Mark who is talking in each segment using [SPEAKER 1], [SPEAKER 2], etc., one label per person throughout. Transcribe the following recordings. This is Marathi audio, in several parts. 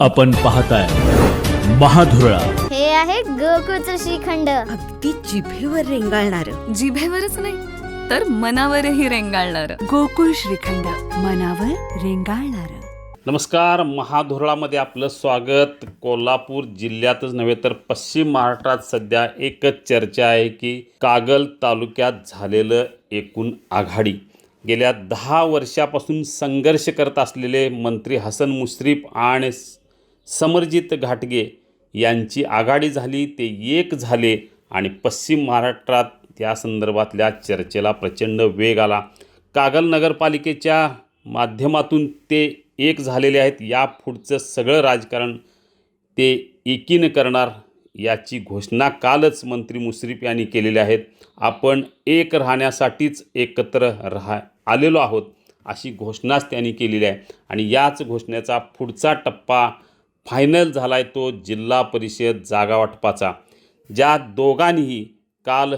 [SPEAKER 1] आपण पाहताय महाधुरळा.
[SPEAKER 2] हे आहे गोकुळचं श्रीखंड.
[SPEAKER 3] अगदी जिभेवर रेंगाळणार.
[SPEAKER 4] जिभेवरच नाही तर मनावरही रेंगाळणार.
[SPEAKER 3] गोकुळ श्रीखंड मनावर रेंगाळणार.
[SPEAKER 5] नमस्कार महाधुरळामध्ये आपलं स्वागत. कोल्हापूर जिल्ह्यातच नव्हे तर पश्चिम महाराष्ट्रात सध्या एकच चर्चा आहे की कागल तालुक्यात झालेलं एकूण आघाडी. गेल्या दहा वर्षापासून संघर्ष करत असलेले मंत्री हसन मुश्रीफ आणि समरजित घाटगे यांची आघाडी झाली ते एक झाले आणि पश्चिम महाराष्ट्रात त्या संदर्भातल्या चर्चेला प्रचंड वेग आला. कागल नगरपालिकेच्या माध्यमातून ते एक झालेले आहेत. या पुढचं सगळं राजकारण ते एकीनं करणार याची घोषणा कालच मंत्री मुश्रीफ यांनी केलेली आहेत. आपण एक राहण्यासाठीच एकत्र राहा आलेलो आहोत अशी घोषणाच त्यांनी केलेली आहे. आणि याच घोषणेचा पुढचा टप्पा फायनल झाला आहे तो जिल्हा परिषद जागावाटपाचा ज्या दोघांनीही काल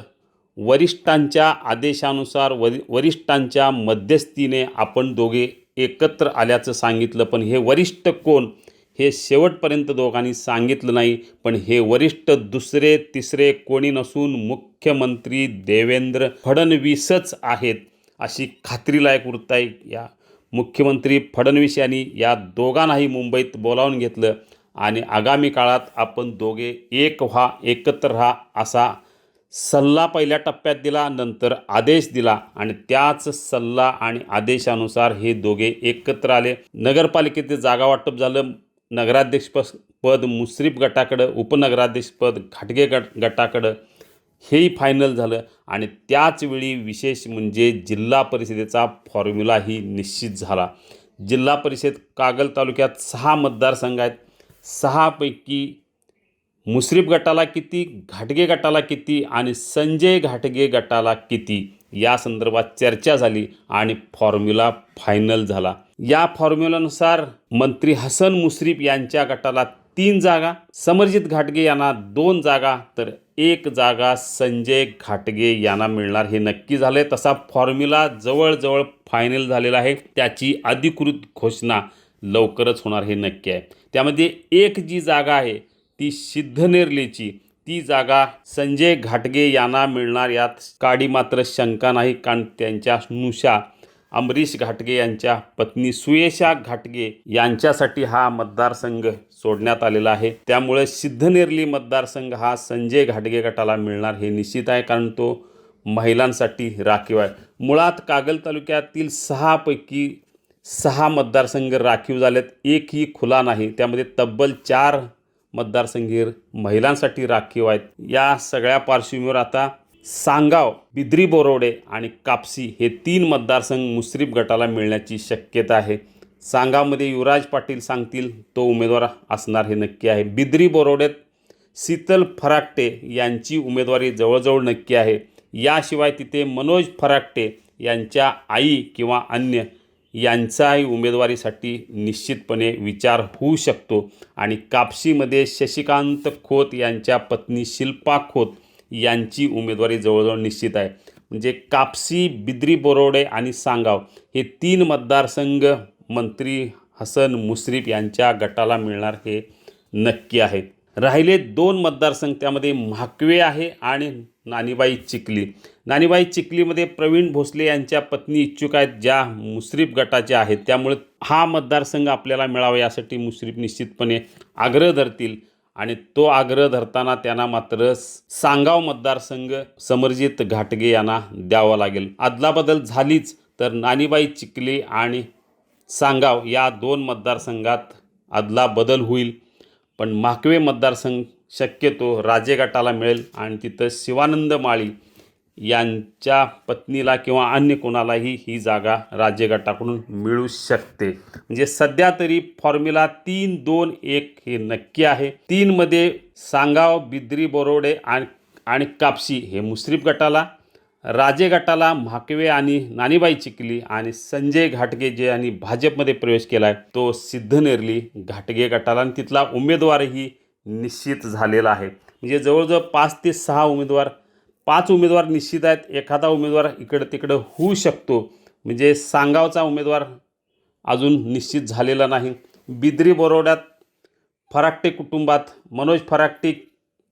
[SPEAKER 5] वरिष्ठांच्या आदेशानुसार वरि वरिष्ठांच्या मध्यस्थीने आपण दोघे एकत्र आल्याचं सांगितलं पण हे वरिष्ठ कोण हे शेवटपर्यंत दोघांनी सांगितलं नाही पण हे वरिष्ठ दुसरे तिसरे कोणी नसून मुख्यमंत्री देवेंद्र फडणवीसच आहेत अशी खात्रीलायक वृत्त आहे या मुख्यमंत्री फडणवीस यांनी या दोघांनाही मुंबईत बोलावून घेतलं आणि आगामी काळात आपण दोघे एक व्हा एकत्र राहा असा सल्ला पहिल्या टप्प्यात दिला नंतर आदेश दिला आणि त्याच सल्ला आणि आदेशानुसार हे दोघे एकत्र आले. नगरपालिकेचे जागा वाटप झालं. नगराध्यक्षपद पद मुश्रीफ गटाकडं उपनगराध्यक्षपद घाटगे गट गटाकडं. हेही फायनल झालं. आणि त्याचवेळी विशेष म्हणजे जिल्हा परिषदेचा फॉर्म्युलाही निश्चित झाला. जिल्हा परिषद कागल तालुक्यात सहा मतदारसंघ आहेत. सहापैकी मुश्रीफ गटाला किती घाटगे गटाला किती आणि संजय घाटगे गटाला किती या संदर्भात चर्चा झाली आणि फॉर्म्युला फायनल झाला. या फॉर्म्युलानुसार मंत्री हसन मुश्रीफ यांच्या गटाला तीन जागा समरजित घाटगे यांना दोन जागा तर एक जागा संजय घाटगे यांना मिळणार. हे नक्की झाले तसा फॉर्म्युला जवळजवळ फायनल झालेला आहे. त्याची अधिकृत घोषणा लवकरच होणार हे नक्की आहे. त्यामध्ये एक जी जागा आहे ती सिद्धनेरलीची. ती जागा संजय घाटगे यांना मिळणार. यात काडी मात्र शंका नाही कारण त्यांच्या नुषा अमरीश घाटगे यांच्या पत्नी सुयेशा घाटगे यांच्यासाठी हा मतदारसंघ सोडण्यात आलेला आहे. त्यामुळे सिद्धनेरली मतदारसंघ हा संजय घाटगे गटाला मिळणार हे निश्चित आहे कारण तो महिलांसाठी राखीव आहे. मुळात कागल तालुक्यातील सहापैकी सहा मतदारसंघ राखीव झालेत. एकही खुला नाही. त्यामध्ये तब्बल चार मतदारसंघ महिलांसाठी राखीव आहेत. या सगळ्या पार्श्वभूमीवर आता सांगाव बिद्री बोरोडे आणि कापसी हे तीन मतदारसंघ मुश्रीफ गटाला मिळण्याची शक्यता आहे. सांगावमध्ये युवराज पाटील सांगतील तो उमेदवार असणार हे नक्की आहे. बिद्री बोरोडेत शीतल फराकटे यांची उमेदवारी जवळजवळ नक्की आहे. याशिवाय तिथे मनोज फराकटे यांच्या आई किंवा अन्य यांचाही उमेदवारीसाठी निश्चितपणे विचार होऊ शकतो. आणि कापशीमध्ये शशिकांत खोत यांच्या पत्नी शिल्पा खोत यांची उमेदवारी जवळजवळ निश्चित आहे. म्हणजे कापसी बिद्री बोरोडे आणि सांगाव हे तीन मतदारसंघ मंत्री हसन मुश्रीफ यांच्या गटाला मिळणार हे नक्की आहे. राहिले दोन मतदारसंघ त्यामध्ये म्हाकवे आहे आणि नानीबाई चिखली. नानीबाई चिखलीमध्ये प्रवीण भोसले यांच्या पत्नी इच्छुक आहेत ज्या मुश्रीफ गटाच्या आहेत. त्यामुळे हा मतदारसंघ आपल्याला मिळावा यासाठी मुश्रीफ निश्चितपणे आग्रह धरतील. आणि तो आग्रह धरताना त्यांना मात्र सांगाव मतदारसंघ समरजित घाटगे यांना द्यावा लागेल. अदलाबदल झालीच तर नानीबाई चिखली आणि सांगाव या दोन मतदारसंघात अदला बदल होईल. पण माकवे मतदारसंघ शक्यतो राजे गटाला मिळेल आणि तिथं शिवानंद माळी यांच्या पत्नीला किंवा अन्य कोणालाही ही जागा राज्यगटाकडून मिळू शकते. म्हणजे सध्या तरी फॉर्म्युला तीन दोन एक हे नक्की आहे. तीनमध्ये सांगाव बिद्री बोरोडे आणि आणि कापशी हे मुश्रीफ गटाला राजे गटाला म्हाकवे आणि नानीबाई चिखली आणि संजय घाटगे जे आणि भाजपमध्ये प्रवेश केला आहे तो सिद्धनेरली घाटगे गटाला आणि तिथला उमेदवारही निश्चित झालेला आहे. म्हणजे जवळजवळ पाच ते सहा उमेदवार पाच उमेदवार निश्चित आहेत एखादा उमेदवार इकडं तिकडं होऊ शकतो. म्हणजे सांगावचा उमेदवार अजून निश्चित झालेला नाही. बिद्री बरोड्यात फराकटे कुटुंबात मनोज फराकटे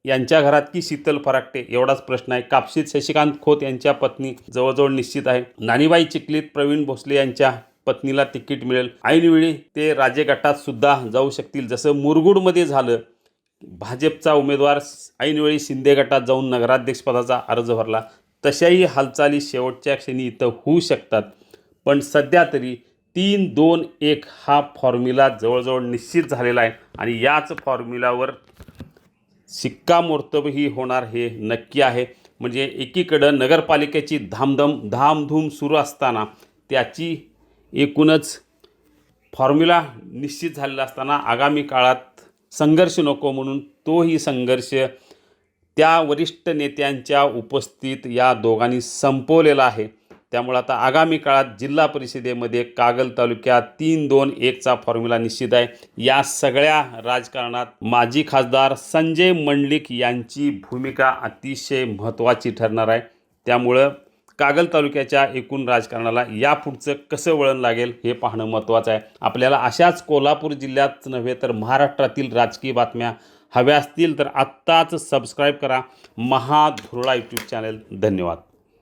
[SPEAKER 5] यांच्या घरात की शीतल फराकटे एवढाच प्रश्न आहे. कापशीत शशिकांत खोत यांच्या पत्नी जवळजवळ निश्चित आहे. नानीबाई चिखलीत प्रवीण भोसले यांच्या पत्नीला तिकीट मिळेल. ऐनवेळी ते राजे गटात सुद्धा जाऊ शकतील. जसं मुरगुडमध्ये झालं भाजपचा उमेदवार ऐनवेळी शिंदे गटात जाऊन नगराध्यक्षपदाचा अर्ज भरला. तशाही हालचाली शेवटच्या क्षणी इथं होऊ शकतात. पण सध्या तरी तीन दोन एक हा फॉर्म्युला जवळजवळ निश्चित झालेला आहे आणि याच फॉर्म्युलावर शिक्कामोर्तबही होणार हे नक्की आहे. म्हणजे एकीकडं नगरपालिकेची धामधम धामधूम सुरू असताना त्याची एकूणच फॉर्म्युला निश्चित झालेला असताना आगामी काळात संघर्ष नको म्हणून तोही संघर्ष त्या वरिष्ठ नेत्यांच्या उपस्थित या दोघांनी संपवलेला आहे. त्यामुळे आता आगामी काळात जिल्हा परिषदेमध्ये कागल तालुक्यात तीन दोन एकचा फॉर्म्युला निश्चित आहे. या सगळ्या राजकारणात माजी खासदार संजय मंडलिक यांची भूमिका अतिशय महत्त्वाची ठरणार आहे. त्यामुळं कागल तालुक्याच्या एकूण राजकारणाला यापुढचं कसं वळण लागेल हे पाहणं महत्त्वाचं आहे. आपल्याला अशाच कोल्हापूर जिल्ह्यात नव्हे तर महाराष्ट्रातील राजकीय बातम्या हव्या असतील तर आत्ताच सबस्क्राईब करा. महाधुरळा यूट्यूब चॅनल धन्यवाद.